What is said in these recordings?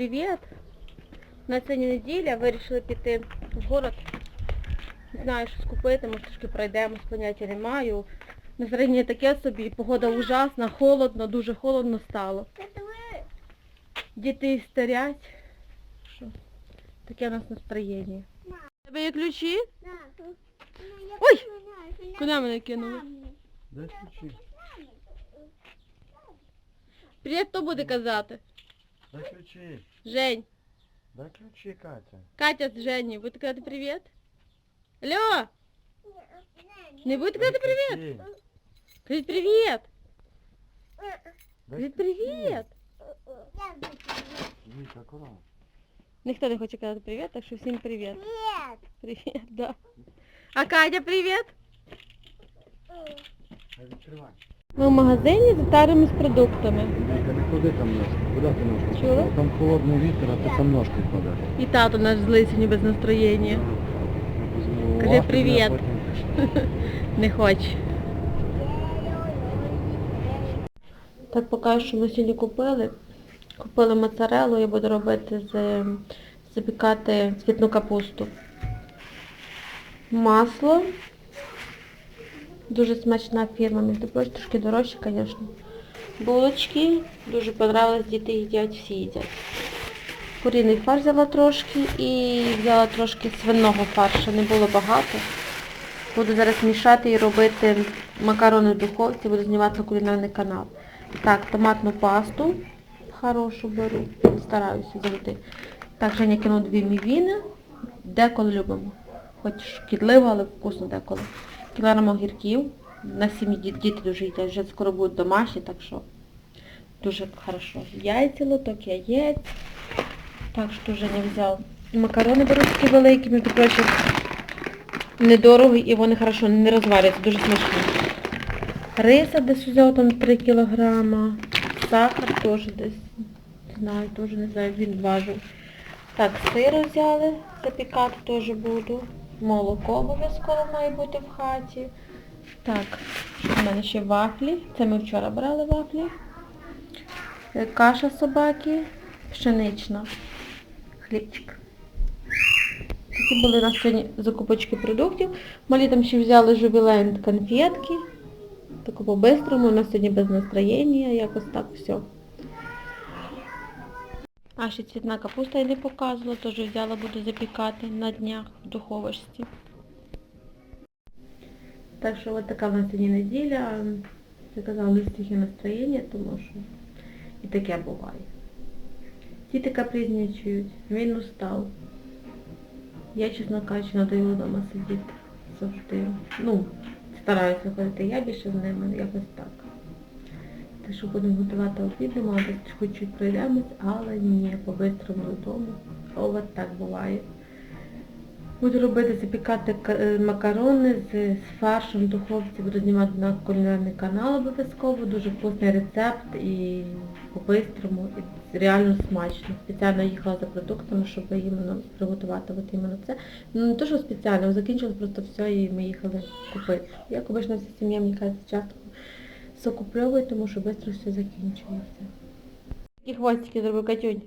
привіт! На сьогодні неділя вирішили піти в город. Не знаю, що скупити, може трошки пройдемось, поняття не маю. Настроєння таке собі, погода ужасна, холодно, дуже холодно стало. Діти старять. Що? Таке у нас настроєння. У Тебе є ключі? Ой! Куди мене кинули? Дай ключі. Привіт, хто буде казати? Дай ключі. Жень. Дай ключі, Катя. Катя з Женей, будете казати привіт? Алло! Не будете казати привіт? Ключі. Кажіть привіт! Дай Кажіть ключі. привіт! Віка, акуратно. Ніхто не хоче казати привіт, так що всім привіт. Привіт, да. А Катя, привіт! Хай відкривай. Ми в магазині затаримось продуктами. Віка, не клади там ножки. Куди ти ножки? Чула? Там холодний вітер, а ти там ножки кладеш. І тато наш злий сьогодні без настроєння. Візьму Кажи лапи, привіт. Не хоче. Так поки що ми сьогодні купили. Купили моцарелу, я буду робити з запікати цвітну капусту. Масло. Дуже смачна фірма, між прочим, трошки дорожче, звісно. Булочки. Дуже понравилось, діти їдять, всі їдять. Куріний фарш взяла трошки і взяла трошки свиного фаршу, не було багато. Буду зараз мішати і робити макарони в духовці, буду знімати кулінарний канал. Так, томатну пасту хорошу беру, стараюся завжди. Так, Женя кинув дві мівіни, деколи любимо. Хоч шкідливо, але вкусно деколи. Кілограм огірків. На сім'ї діти, дуже їдять, вже скоро будуть домашні, так що дуже хорошо. Яйця, лоток яєць. Так що Женя взяв. Макарони беру такі великі, між прочим недорогий і вони хорошо не розваряться, дуже смачні. Риса десь взяв там 3 кілограма. Сахар теж десь, знаю, теж не знаю, він важив. Так, сир взяли, запікати теж буду. Молоко обов'язково має бути в хаті. Так, у мене ще вафлі. Це ми вчора брали вафлі. Е, Каша собаки, пшенична. Хлібчик. Такі були у нас сьогодні закупочки продуктів. Малі там ще взяли жувіленд конфетки. Таку по-бистрому, у нас сьогодні без настроєння, якось так все. А ще цвітна капуста я не показувала, теж взяла, буду запікати на днях в духовочці. Так що от така в нас сьогодні неділя. Я казала, не стільки настроєння, тому що і таке буває. Діти капризничають, він устав. Я, чесно кажучи, надоїла вдома сидіти завжди. Ну, стараюся ходити я більше з ними, якось так. Так що будемо готувати обід, десь хоч чуть пройдемось, але ні, по-бистрому додому. От так буває. Буду робити, запікати е, макарони з, фаршем духовці, буду знімати на кулінарний канал обов'язково. Дуже вкусний рецепт і по-бистрому, і реально смачно. Спеціально їхала за продуктами, щоб іменно приготувати от іменно це. Ну не то, що спеціально, закінчилось просто все і ми їхали купити. Як обично вся сім'я, мені кажеться, часто все тому що швидко все закінчується. Які хвостики зробив Катюнь?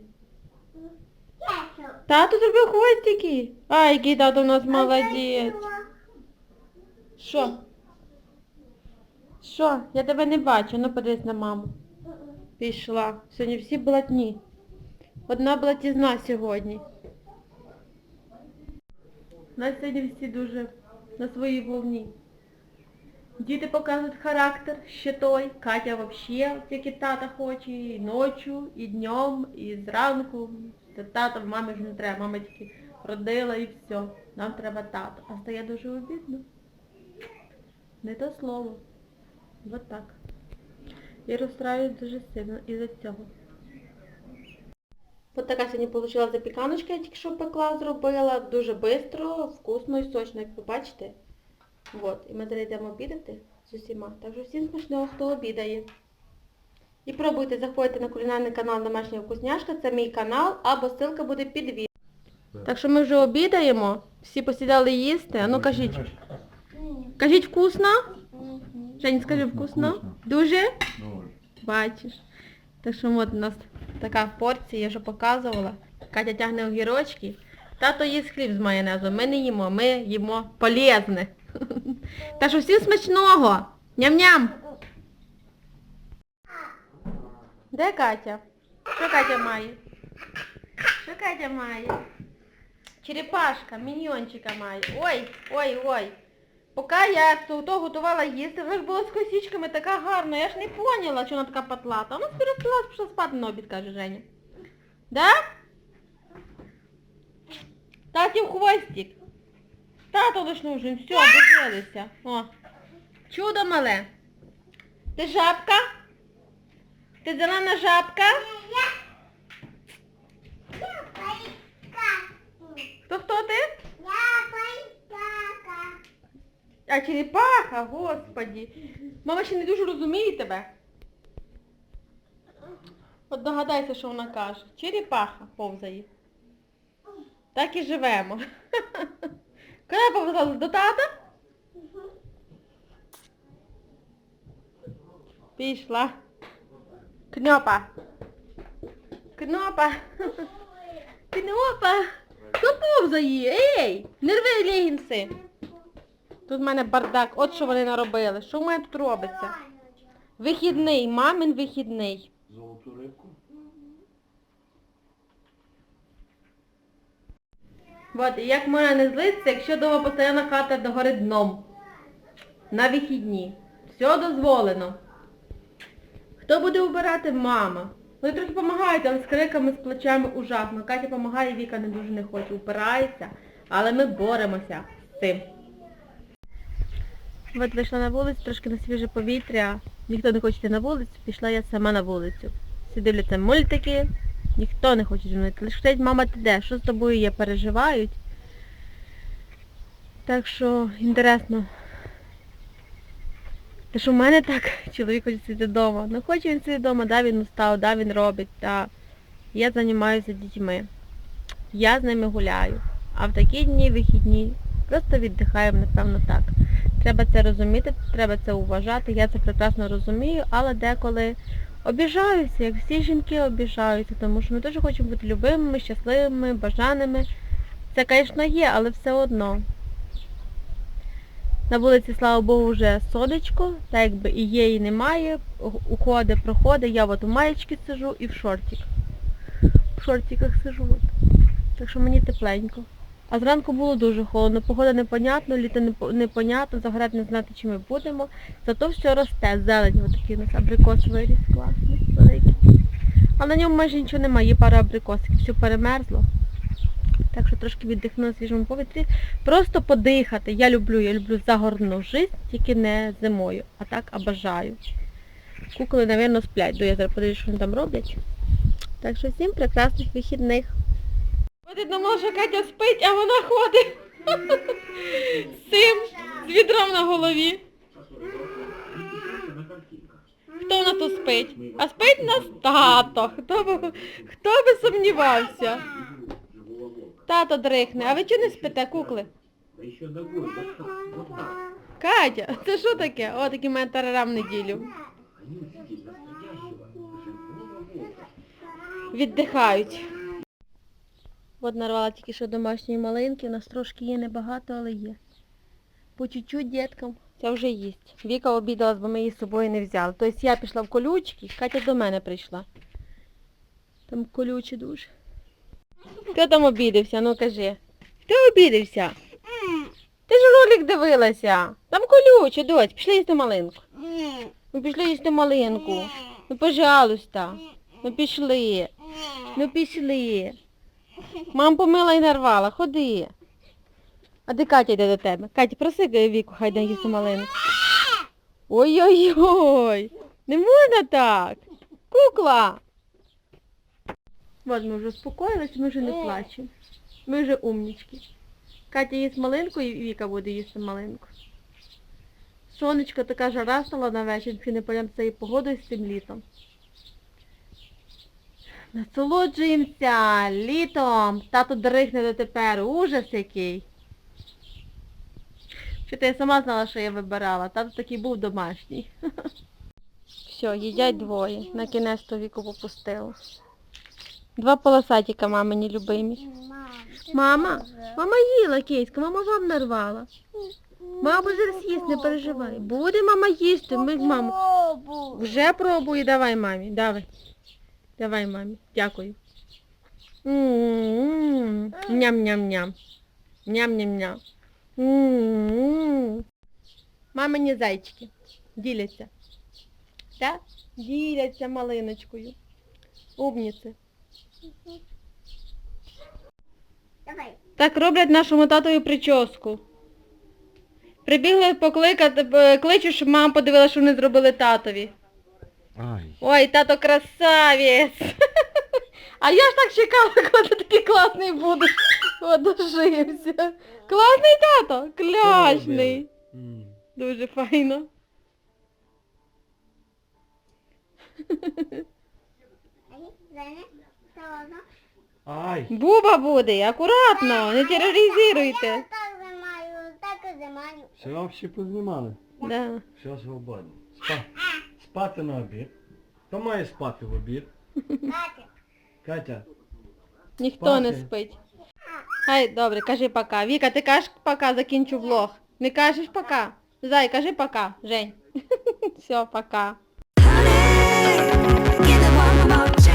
Тато зробив хвостики. Ай, який тато у нас молодець. Що? Що? Я тебе не бачу, ну подивись на маму. Пішла. Сьогодні всі блатні. Одна блатізна сьогодні. У нас сьогодні всі дуже на своїй волні. Діти показують характер ще той. Катя взагалі тільки тата хоче і ночі, і днем, і зранку. Тата в мамі вже не треба. Мама тільки родила і все. Нам треба тато. А стає дуже обідно. Не то слово. Вот так. І розстраюсь дуже сильно із-за цього. Ось така сьогодні вийшла запіканочка, я тільки що пекла, зробила. Дуже швидко, вкусно і сочно, як ви бачите. Вот. І ми зараз йдемо обідати з усіма. Так що всім смачного, хто обідає. І пробуйте заходити на кулінарний канал Домашня вкусняшка, це мій канал, або ссылка буде під відео. Так що ми вже обідаємо, всі посідали їсти. А ну кажіть. Кажіть вкусно? Жень, скажи вкусно. Дуже? Дуже. Бачиш. Так що от у нас така порція, я вже показувала. Катя тягне огірочки. Тато їсть хліб з майонезом. Ми не їмо, ми їмо полезне. Та що всім смачного! Ням-ням! Де Катя? Що Катя має? Що Катя має? Черепашка, міньйончика має. Ой, ой, ой. Поки я то, готувала їсти, вже ж було з косичками така гарна. Я ж не поняла, що вона така патлата. Вона перестала, пішла спати на обід, каже Женя. Да? Татів хвостик. Тато лиш. Все, дожилися. О. Чудо мале. Ти жабка? Ти зелена жабка? Хто хто ти? А черепаха, господі. Мама ще не дуже розуміє тебе. От догадайся, що вона каже. Черепаха повзає. Так і живемо. Коли повзалась до тата? Пішла. Кнопа. Кнопа. Кнопа. Хто повзає? Ей! Не рви легінси. Тут в мене бардак. От що вони наробили. Що в мене тут робиться? Вихідний, мамин вихідний. Золоту рибку. От, і як можна не злитися, якщо дома постійно хата догори дном. На вихідні. Все дозволено. Хто буде убирати? Мама. Вони трохи допомагають, але з криками, з плечами ужасно. Катя допомагає, Віка не дуже не хоче, упирається, але ми боремося з цим. От вийшла на вулицю, трошки на свіже повітря. Ніхто не хоче йти на вулицю, пішла я сама на вулицю. Всі дивляться мультики, ніхто не хоче зі мною. Лише кажуть, мама, ти де? Що з тобою є? Переживають. Так що інтересно. Те, що в мене так, чоловік хоче сидіти вдома. Ну хоче він сидіти вдома, да, він устав, да, він робить, та я займаюся дітьми. Я з ними гуляю. А в такі дні вихідні просто віддихаємо, напевно, так. Треба це розуміти, треба це уважати, я це прекрасно розумію, але деколи обіжаюся, як всі жінки обіжаються, тому що ми дуже хочемо бути любимими, щасливими, бажаними. Це, звісно, є, але все одно. На вулиці, слава Богу, вже сонечко, так якби і є, і немає. Уходить, проходить. Я от у маєчки сижу і в шортиках. В шортиках сижу. От. Так що мені тепленько. А зранку було дуже холодно, погода непонятна, літо непонятно, загорати не знати, чи ми будемо. Зато все росте, зелень, отакий у нас абрикос виріс класний, великий. А на ньому майже нічого немає, є пара абрикосиків, все перемерзло. Так що трошки віддихну на свіжому повітрі. Просто подихати. Я люблю, я люблю загорну життя, тільки не зимою, а так обожаю. Куколи, напевно, сплять, до я зараз подивлюсь, що вони там роблять. Так що всім прекрасних вихідних. Ходить думала, що Катя спить, а вона ходить з цим, з відром на голові. Хто нас тут спить? А спить у нас тато. Хто би, хто би сумнівався? Тато дрихне. А ви чого не спите, кукли? Катя, це що таке? О, такий мене тарарам неділю. Віддихають. От нарвала тільки що домашньої малинки, у нас трошки є небагато, але є. По чуть-чуть діткам. Це вже їсть. Віка обідалась, бо ми її з собою не взяли. Тобто я пішла в колючки, Катя до мене прийшла. Там колючі дуже. Хто там обідався? Ну кажи. Хто обідався? Ти ж ролик дивилася. Там колючі, дось, пішли їсти малинку. Ну пішли їсти малинку. Ну пожалуйста. Ну пішли. Ну пішли. Мам помила і нарвала, ходи. А де Катя йде до тебе? Катя, проси Віку, хай йде їсти малинку. Ой-ой-ой. Не можна так. Кукла. От ми вже успокоїлися, ми вже не плачемо. Ми вже умнічки. Катя їсть малинку і Віка буде їсти малинку. Сонечко така жара стала на вечір, чи не пойдемо з цією погодою з цим літом. Насолоджуємося літом. Тато дрихне дотепер. Ужас який. Що ти я сама знала, що я вибирала. Тато такий був домашній. Все, їдять двоє. На кінець то віку попустило. Два полосатика мамині любимі. Мама, мама їла кейська, мама вам нарвала. Мама зараз їсть, не переживай. Буде мама їсти, ми з маму. Вже пробую, давай мамі, давай. Давай мамі, дякую. Ням-ням-ням. Ням-ням-ням. Мамині зайчики діляться. Так? Діляться малиночкою. Умніці. Давай. Так роблять нашому татові прическу. Прибігли покликати, е, кличу, щоб мама подивилася, що вони зробили татові. Ай. Ой, тато красавець. А я ж так чекала, коли ти такий класний будеш. Одожився. Класний тато, клячний. М. Дуже файно. Ай. Буба буде, акуратно, не тероризуйте. Я так займаю, так і. Все всі познімали. Да. Все свободно. Спа... Спати на обід. Хто має спати в обід? Катя. Катя. Ніхто не спить. Хай, добре, кажи пока. Віка, ти кажеш пока, закінчу влог. Не кажеш пока. Зай, кажи пока, Жень. Все, пока. Give.